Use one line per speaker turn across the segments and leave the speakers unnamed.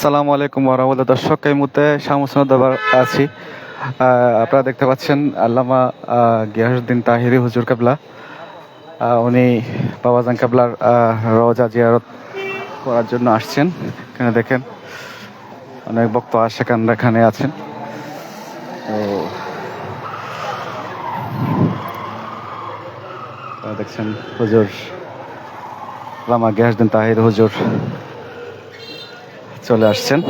আসসালামু আলাইকুম ওরহমতুল্লাহ দর্শক এই মুহূর্তে শামসনদাবার আছি। আপনারা দেখতে পাচ্ছেন আল্লামা আহ, গিয়াসউদ্দিন তাহিরি হুজুর কাবলা। উনি বাবাজান কাবলার রওজা জিয়ারত করার জন্য আসছেন। এখানে দেখেন অনেক বক্ত আশেকানরা এখানে আছেন। তো দেখছেন হুজুর আল্লামা গিয়াসউদ্দিন তাহির হুজুর। চলে আসছেন।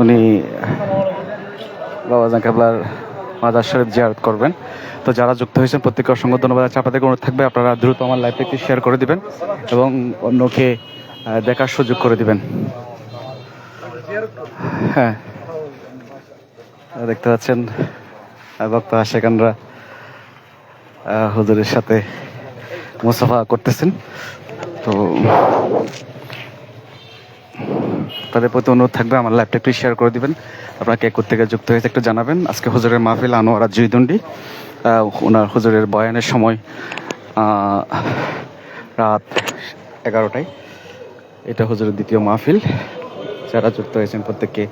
উনি বাবাজান কাবলার মাদার শরীফ জিয়ারত করবেন। তো যারা যুক্ত হয়েছেন প্রত্যেকে অসংখ্য ধন্যবাদ। আছে আপনাদের অনুরোধ থাকবে আপনারা দ্রুত আমার লাইভটা একটু শেয়ার করে দিবেন এবং অন্যকে দেখার সুযোগ করে দিবেন। হ্যাঁ। দেখতে পাচ্ছেন ভক্ত আশেকানরা আহ, হুজুরের সাথে মুসাফা করতেছেন। তো তাদের প্রতি অনুরোধ থাকবে, আমার লাইভটা একটু শেয়ার করে দিবেন। আপনারা কে থেকে যুক্ত হয়েছে একটু জানাবেন। আজকে হুজুরের মাহফিল আনোয়ারা জুইদণ্ডি ওনার হুজুরের বয়ানের সময় রাত এগারোটায়। এটা হুজুরের দ্বিতীয় মাহফিল। যারা যুক্ত হয়েছেন প্রত্যেককে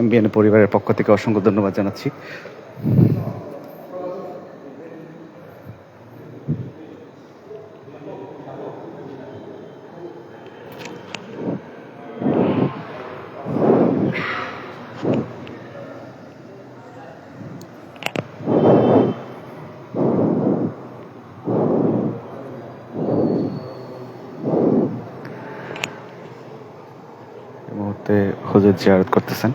এমবিএন পরিবারের পক্ষ থেকে অসংখ্য ধন্যবাদ জানাচ্ছি। জিয়ারত করতেছেন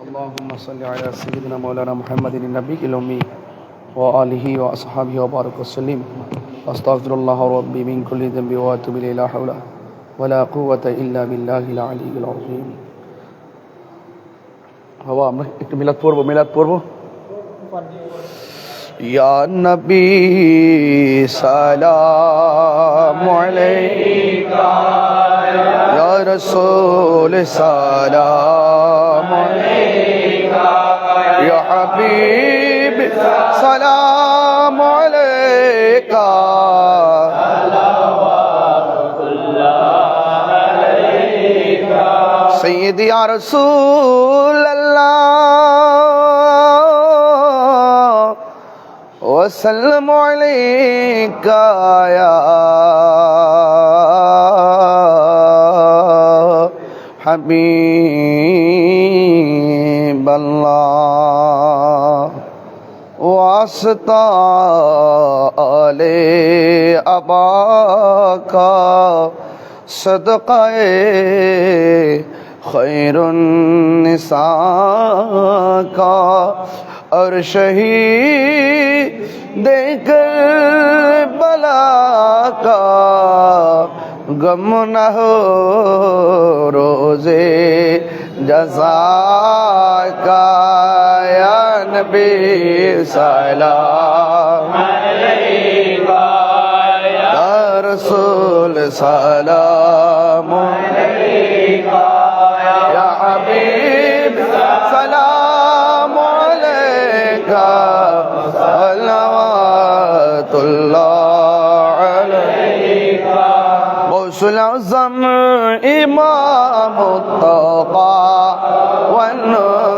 اللهم صل على سيدنا مولانا محمد النبي الأمي وآله وأصحابه وبارك وسلم. أستغفر الله ربي من كل ذنب وأتوب إليه. لا حول ولا قوة إلا بالله العلي العظيم. হওয়া আমরা একটু মিলাদ পড়বো মিলাদ পড়বো ইয়া নবী সালাম আলাইকা ইয়া রাসূল সালাম حبیب سلام علیکہ۔ سید یا رسول اللہ وسلم علیکہ یا حبیب اللہ۔ واسطة علي أباك صدقه خیر النساء کا اور شہید دے کر بلا کا غم نہ ہو روزے جزا کا نبی سلام۔ علیک یا رسول سلام۔ علیک یا حبیب سلام علیک صلوات اللہ علیک غوث العظم امام الطاقہ والنور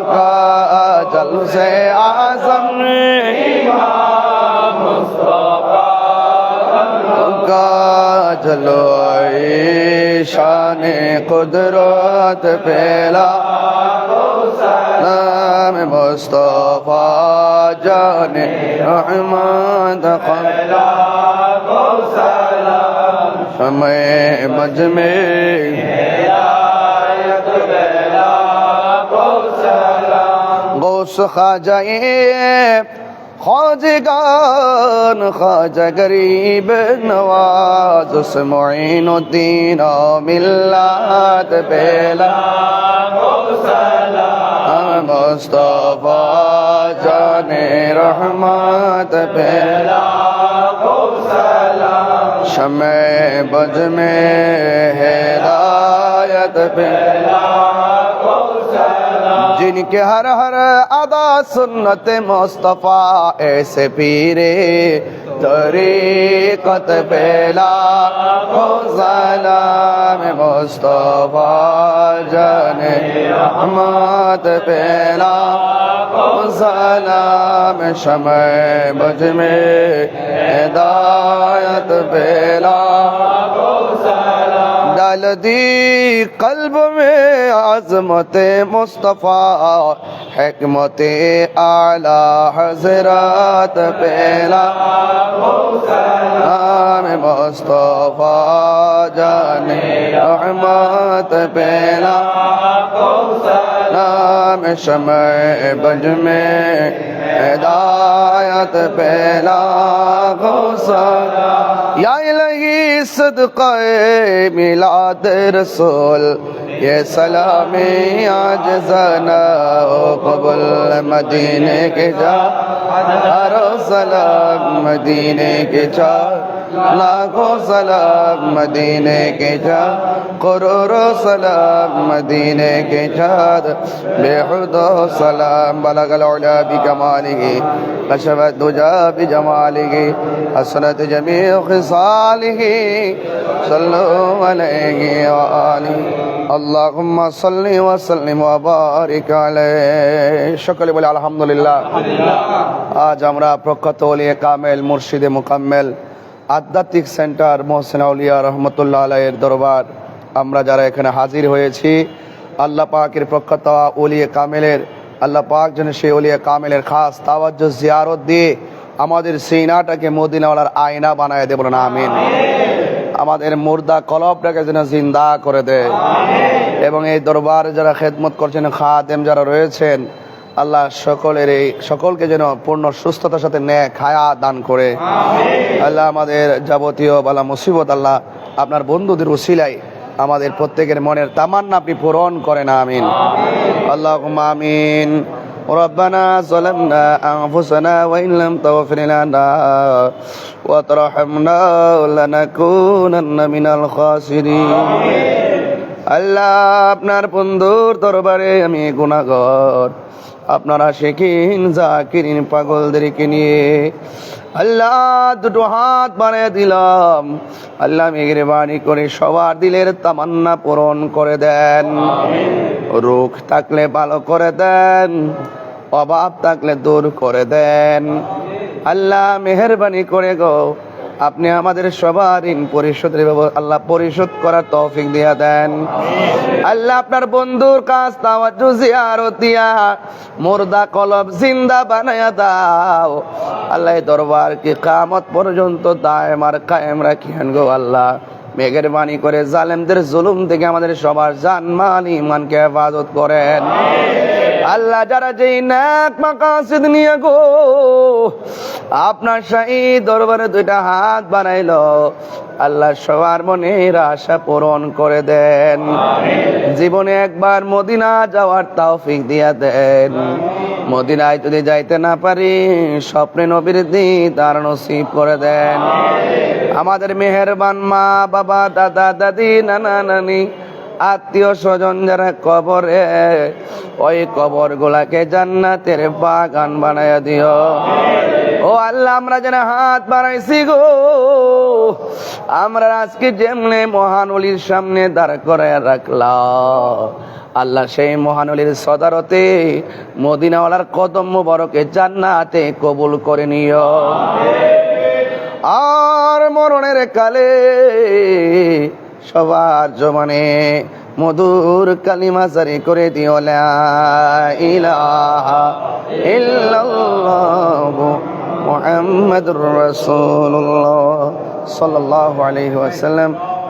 جلسے۔ کا جلو شان قدرت پھیلا۔ نام مصطفیٰ جان رحمت خلا شمع مجھ میں غوث خواجہ خواجگان خواجہ غریب نواز، اس معین و دین و ملات پیلا سلام مصطفیٰ جان رحمت پیلا شمع بج میں ہدایت پیلا جن کے ہر ہر ادا سنت مصطفیٰ ایسے پیرے، طریقت پیلا سلام مصطفیٰ جن احمد پیلا سلام شمع بج میں ہدایت پیلا डाल दी कल्ब में आजमत मुस्तफ़ा हकमत आला हजरत पहला नाम मुस्तफ़ा जाने रहमत पहला नाम शमय बज में हिदायत पहला गौसा या صدقہ ملاد رسول، یہ سلامی آج زنا قبل مدینے کے جا، ہر سلام مدینے کے جا، لاکھوں سلام مدینے کے جا قرور سلام مدینے کے جاد بے حد و سلام، بلغ العلا بکمالہ کشف الدجا بجمالہ حسنت جمیع خصالہ সকলে বলে আলহামদুলিল্লাহ। আজ আমরা প্রখ্যাত ওলিয়ে কামেল, মুর্শিদে মুকাম্মেল, আধ্যাত্মিক সেন্টার মোহসেন আউলিয়া রহমতুল্লাহ আলাইয়ের দরবার, আমরা যারা এখানে হাজির হয়েছি, আল্লাহ পাকের প্রখ্যাত ওলিয়ে কামেলের, আল্লাহ পাক যেন সেই অলিয়া কামেলের খাস তাওয়াজ্জ, জিয়ারত দিয়ে আমাদের সিনাটাকে মদিনাওয়ালার আয়না বানায় দেবেন আমিন। আমাদের মুর্দা কলবটাকে যেন জিন্দা করে দেয় এবং এই দরবারে যারা খেদমত করছেন খাদেম যারা রয়েছেন আল্লাহ সকলের এই সকলকে যেন পূর্ণ সুস্থতার সাথে ন্যায় খায়া দান করে। আল্লাহ আমাদের যাবতীয় বালা মুসিবত আল্লাহ আপনার বন্ধুদের উসিলাই আমাদের প্রত্যেকের মনের তামান্না আপনি পূরণ করেন আমিন। আল্লাহ আমিন। ربنا ظلمنا أنفسنا وإن لم تغفر لنا وترحمنا لنكونن من الخاسرين আল্লাহ আপনার বন্ধুর দরবারে আমি গুণাগর আপনারা শেখিন জাকিরিন পাগলদেরকে নিয়ে। আল্লাহ দুটো হাত বানিয়ে দিলাম। আল্লাহ মেঘেরবানি করে সবার দিলের তামান্না পূরণ করে দেন। রোগ থাকলে ভালো করে দেন, অভাব থাকলে দূর করে দেন। আল্লাহ মেহরবানি করে গো আপনি আমাদের সবার ঋণ পরিশোধের আল্লাহ পরিশোধ করার তৌফিক দিয়া দেন। আল্লাহ আপনার বন্ধুর কাজ তাওয়াজ্জু জিয়ারত দিয়া মুর্দা কলব জিন্দা বানায়া দাও। আল্লাহ এই দরবারকে কামত পর্যন্ত দায়েম আর কায়েম রাখিয়েন গো আল্লাহ। মেঘের বাণী করে জালেমদের জুলুম থেকে আমাদের সবার জান, মাল ইমানকে হেফাজত করেন। আল্লাহ যারা যেই নাক মাকাসিদ নিয়ে গো আপনার শাহী দরবারে দুইটা হাত বানাইল আল্লাহ সবার মনের আশা পূরণ করে দেন। জীবনে একবার মদিনা যাওয়ার তৌফিক দিয়া দেন। মদিনায় যদি যাইতে না পারি স্বপ্নে নবীর তার নসিব করে দেন। আমাদের মেহেরবান মা বাবা দাদা দাদি নানা নানি আত্মীয় স্বজন যারা কবরে, ওই কবর গুলাকে জান্নাতের বাগান বানায় দিও। ও আল্লাহ, আমরা যেন হাত বাড়াইছি গো। আমরা আজকে যেমনে মহানলির সামনে দাঁড় করে রাখলাম। আল্লাহ সেই মহানলির সদারতে মদিনাওয়ালার কদম মুবারকে জান্নাতে কবুল করে নিও। আর মরণের কালে সবার জমানে মধুর কালিমা জারি করে দিও ইলাহা ইল্লাল্লাহ মুহাম্মাদুর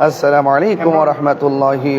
আসসালামু আলাইকুম রাহমাতুল্লাহি